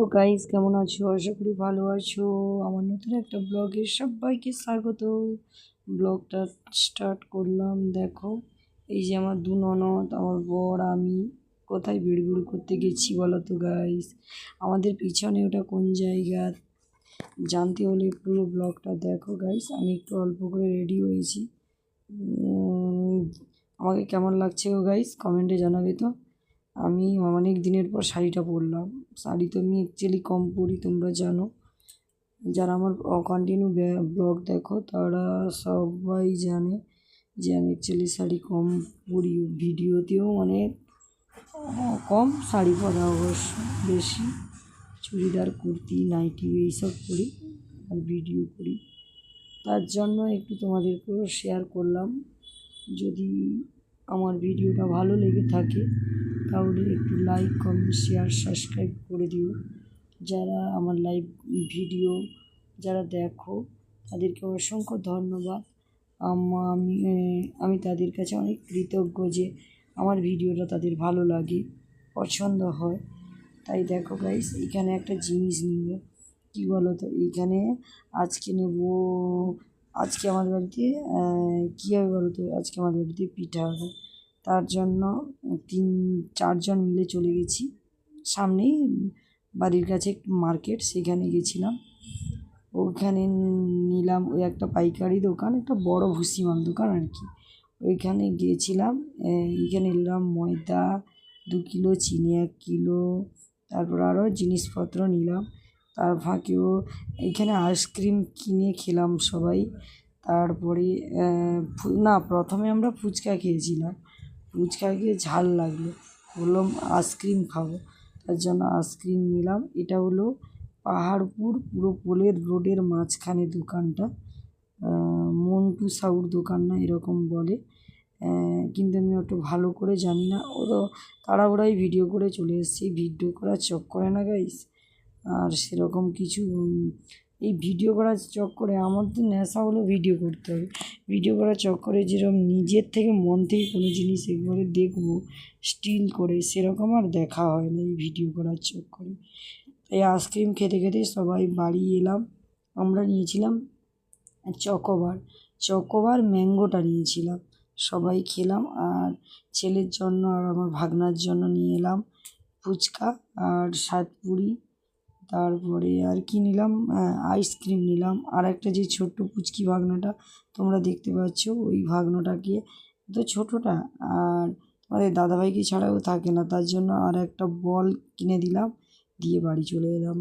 Hello guys, কেমন আছো? আশা করি ভালো আছো। আমার নতুন একটা ব্লগে সবাইকে স্বাগত। ব্লগটা স্টার্ট করলাম, দেখো। এই যে আমার দু ননদ, আমার বর, আমি। কোথায় বিড় বিড় করতে গেছি বলো তো গাইস? আমাদের পিছনে ওটা কোন জায়গা? জানতে হলে পুরো ব্লগটা দেখো গাইস। আমি একটু অল্প করে রেডি হয়েছি। আমাকে কেমন লাগছে গো গাইস? কমেন্টে জানাবে তো। আমি অনেক দিনের পর শাড়িটা পরলাম। শাড়ি তো আমি অ্যাকচুয়ালি কম পরি, তোমরা জানো। যারা আমার কন্টিনিউ ব্লগ দেখো, তারা সবাই জানে যে আমি অ্যাকচুয়ালি শাড়ি কম পরি। ভিডিওতেও অনেক কম শাড়ি পরা অবশ্য, বেশি। চুড়িদার কুর্তি, নাইটি, এইসব পরি আর ভিডিও করি। তার জন্য একটু তোমাদেরকেও শেয়ার করলাম। যদি আমার ভিডিওটা ভালো লেগে থাকে তাহলে একটু লাইক কমেন্ট শেয়ার সাবস্ক্রাইব করে দিও। যারা আমার লাইভ ভিডিও যারা দেখো, তাদেরকে অসংখ্য ধন্যবাদ। আমি আমি তাদের কাছে অনেক কৃতজ্ঞ যে আমার ভিডিওটা তাদের ভালো লাগে, পছন্দ হয়। তাই দেখো গাইস এখানে একটা জিনিস নিব। কী বলো তো এইখানে আজকে নেব, আজকে আমাদের বাড়িতে কী হবে বলো তো আজকে আমাদের বাড়িতে পিঠা হবে। তার জন্য তিন, চারজন মিলে চলে গেছি। সামনেই বাড়ির কাছে একটু মার্কেট, সেখানে গেছিলাম। ওইখানে নিলাম ওই একটা পাইকারি দোকান, একটা বড় ভুসিমাল দোকান আর কি। ওইখানে গিয়েছিলাম এইখানে নিলাম ময়দা, দু কিলো চিনি এক কিলো, তারপর আরও জিনিসপত্র নিলাম। তার ফাঁকেও এইখানে আইসক্রিম কিনে খেলাম সবাই। তারপরে না, প্রথমে আমরা ফুচকা খেয়েছিলাম। ফুচকা খেয়ে ঝাল লাগল। বললাম, আইসক্রিম খাব। তার জন্য আইসক্রিম নিলাম। এটা হলো পাহাড়পুর পুরো পোলের রোডের মাঝখানে দোকানটা। মন্টু সাউর দোকান না, এরকম বলে। কিন্তু আমি অত ভালো করে জানি না। ও তো তাড়াহুড়াই ভিডিও করে চলে এসেছি। ভিডিও করা চক করে না গাইস আর সেরকম কিছু এই ভিডিও করার চক্করে আমার তো নেশা হলো ভিডিও করতে হবে। ভিডিও করার চক্করে যেরকম নিজের থেকে মন থেকে কোনো জিনিস একবারে দেখব স্টিল করে, সেরকম আর দেখা হয় না এই ভিডিও করার চক্করে। এই আইসক্রিম খেতে খেতে সবাই বাড়ি এলাম, আমরা নিয়েছিলাম চকোবার। চকোবার ম্যাঙ্গোটা নিয়েছিলাম, সবাই খেলাম আর ছেলের জন্য আর আমার ভাগনার জন্য নিয়ে এলাম ফুচকা আর সাতপুরি তারপরে আর কি নিলাম? আইসক্রিম নিলাম। আর একটা যে ছোট্ট পুচকি ভাগনাটা তোমরা দেখতে পাচ্ছ, ওই ভাগনাটাকে তো ছোটোটা। আর আমাদের দাদাভাইকে ছাড়াও থাকে না, তার জন্য আর একটা বল কিনে দিলাম, দিয়ে বাড়ি চলে এলাম।